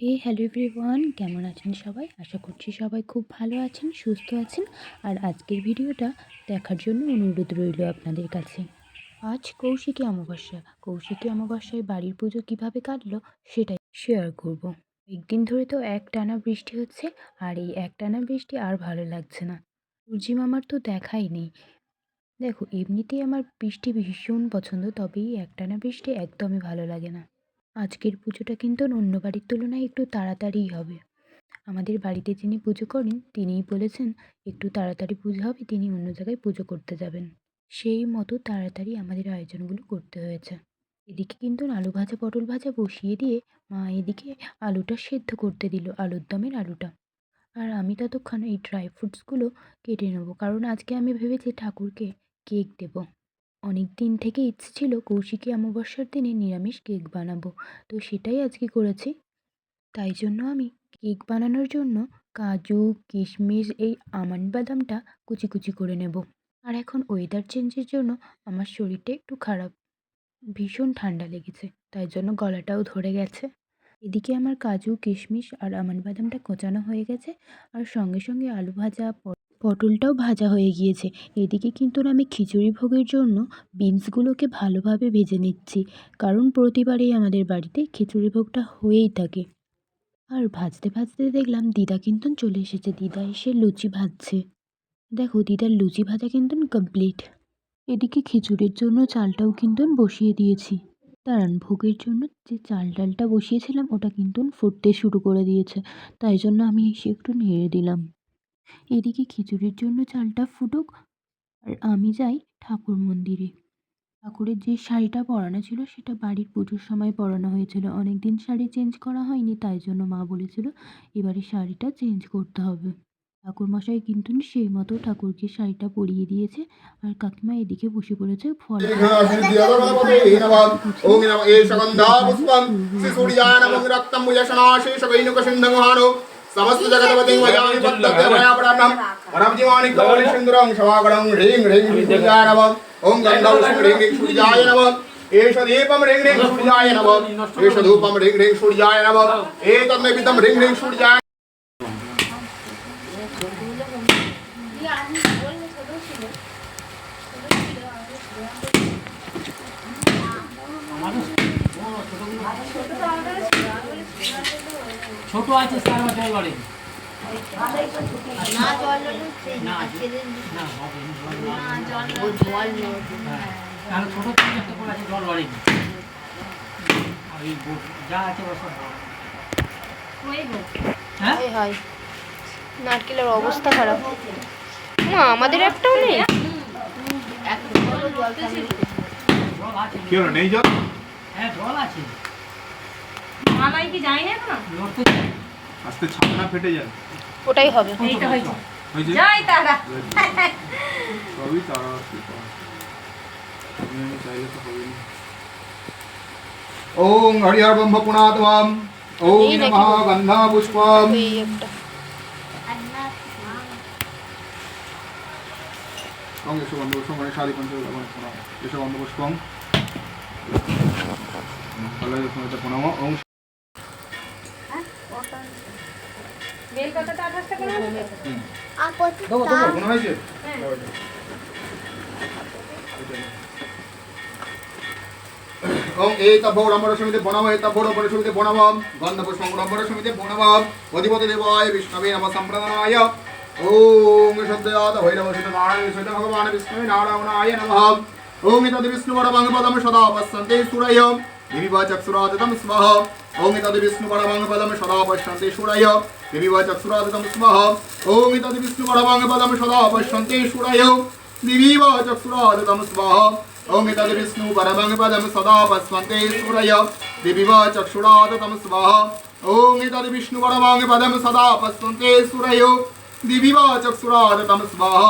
হে hello everyone কেমন আছেন সবাই? আশা করছি সবাই খুব ভালো আছেন, সুস্থ আছেন। আর আজকের ভিডিওটা দেখার জন্য অনুরোধ রইল আপনাদের কাছে। আজ কৌশিকী অমাবস্যা। কৌশিকী অমাবস্যায় বাড়ির পুজো কীভাবে কাটলো সেটাই শেয়ার করব। একদিন ধরে তো এক টানা বৃষ্টি হচ্ছে, আর এই এক টানা বৃষ্টি আর ভালো লাগছে না। সূর্যি মামার তো দেখাই নেই। দেখো, এমনিতেই আমার বৃষ্টি ভীষণ পছন্দ তবে এই একটানা বৃষ্টি একদমই ভালো লাগে না। আজকের পুজোটা কিন্তু অন্য বাড়ির তুলনায় একটু তাড়াতাড়িই হবে। আমাদের বাড়িতে যিনি পুজো করেন, তিনিই বলেছেন, একটু তাড়াতাড়ি পুজো হবে, তিনি অন্য জায়গায় পুজো করতে যাবেন। সেই মতো তাড়াতাড়ি আমাদের আয়োজনগুলো করতে হয়েছে। এদিকে কিন্তু আলু ভাজা, পটল ভাজা বসিয়ে দিয়ে মা এদিকে আলুটা সেদ্ধ করতে দিল, আলুর দমের আলুটা। আর আমি ততক্ষণ এই ড্রাই ফ্রুটসগুলো কেটে নেব, কারণ আজকে আমি ভেবেছি ঠাকুরকে কেক দেবো। অনেক দিন থেকে ইচ্ছে ছিল কৌশিকী অমাবস্যার দিনে নিরামিষ কেক বানাবো। তো সেটাই আজকে করেছি। তাই জন্য আমি কেক বানানোর জন্য কাজু, কিশমিশ, এই আমন্ড বাদামটা কুচি কুচি করে নেব। আর এখন ওয়েদার চেঞ্জের জন্য আমার শরীরটা একটু খারাপ। ভীষণ ঠান্ডা লেগেছে। তাই জন্য গলাটাও ধরে গেছে। এদিকে আমার কাজু, কিশমিশ আর আমন্ড বাদামটা কোচানো হয়ে গেছে। আর সঙ্গে সঙ্গে আলু ভাজা পটলটাও ভাজা হয়ে গিয়েছে। এদিকে কিন্তু আমি খিচুড়ি ভোগের জন্য বিনসগুলোকে ভালোভাবে ভেজে নিচ্ছি, কারণ প্রতিবারেই আমাদের বাড়িতে খিচুড়ি ভোগটা হয়েই থাকে। আর ভাজতে ভাজতে দেখলাম দিদা কিন্তু চলে এসেছে। দিদা এসে লুচি ভাজছে। দেখো, দিদার লুচি ভাজা কিন্তু কমপ্লিট এদিকে খিচুড়ির জন্য চালটাও কিন্তু বসিয়ে দিয়েছি। দাঁড়ান, ভোগের জন্য যে চাল ডালটা বসিয়েছিলাম, ওটা কিন্তু ফুটতে শুরু করে দিয়েছে। তাই জন্য আমি এসে একটু নেড়ে দিলাম। এদিকে খিচুড়ির জন্য চালটা ফুটুক আর আমি যাই ঠাকুর মন্দিরে। ঠাকুরের যে শাড়িটা পরানো ছিল সেটা বাড়ির পুজোর সময় পরানো হয়েছিল। অনেক দিন শাড়ি চেঞ্জ করা হয়নি, তাই জন্য মা বলেছিল এবারে শাড়িটা চেঞ্জ করতে হবে। ঠাকুরমশাই কিন্তু সেই মতো ঠাকুরকে শাড়িটা পরিয়ে দিয়েছে আর কাকিমা এদিকে বসে পড়েছে ফল समस्त जगतपति भजामि भक्तकर्मयापराणं वरब्जिमानि कवलि सिन्दुरं शवागणं ह्रीं ह्रीं सूर्याय नमः। ॐ गन्धौ ह्रीं ह्रीं सूर्याय नमः। एष दीपं ह्रीं ह्रीं सूर्याय नमः। एष धूपं ह्रीं ह्रीं सूर्याय नमः। एतन्मे पितं ह्रीं ह्रीं सूर्याय ছোট ছোট আছে স্যার বা জল লড়ে। হ্যাঁ, তাহলে ছোট থেকে একটা করে আছে জল লড়েনি আর যা আছে ও সব হ্যাঁ? হয় হয়। নারকেলের অবস্থা খারাপ। না আমাদের একটাও নেই। কি হলো নেই জল? হ্যাঁ জল আছে। মালাই কি যায় না এখন। আস্তে ছাপনা ফেটে যায়। ওটাই হবে। এইটা হয়েছে। হয়েছে? তারা। সবই তারা আমি চাইলে তো হবে ওম হরিহর ব্রহ্ম পুনাতমম ওম নমঃ গন্ধা পুষ্পম এসো এসো প্রণাম বেল পাতাটা আঠাশ টাকা না দেবো দেবো মনে হয়েছে ওম এতভো রমণ সমিতি সমিতি বনম অধিপতি দেবায় বিষ্ণবে নম সম্প্রদায়। ওম শব্দয়াত ভৈরব সিদ্ধ নারায়ণ সিদ্ধ ভগবান বিষ্ণবে নারায়ণায় নমঃ। ওম এতদ বিষ্ণু পরমং পদম সদা পশ্যন্তে সুরয় দেবী বা চক্ষুরাদিতম স্মহ ওম এতদ বিষ্ণু পরমং পদম সদা পশ্যন্তে সুরয় দেবী বা চক্ষুরাদিতম স্মহ ওম এতদ বিষ্ণু পরমং পদম সদা পশ্যন্তে সুরয় দেবী বা চক্ষুরাদিতম স্মহ ওম এতদ বিষ্ণু পরমং পদম সদা পশ্যন্তে সুরয় দেবী বা চক্ষুরাদিতম স্মহ এতদ বিষ্ণু পরমং পদম সদা পশ্যন্তে সুরয় দিবি বা স্মহ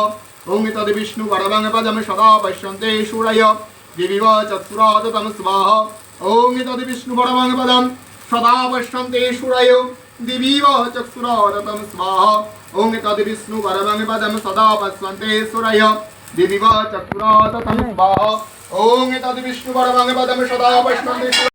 এতদ বিষ্ণু পরমং পদম সদা পশ্যন্তে সুরয় দেবী বা স্মহ এতদ বিষ্ণু পরমং পদম সদা পশ্যন্তে সুরায় দিবি বা চক্ষুরাদিতম স্মহ ওম এতদ বিষ্ণু পরমং পদম সদা পশ্যন্তে সুরায় দেবী বা চক্ষুরাদিতম স্মহ ওম বিষ্ণু পদম সদা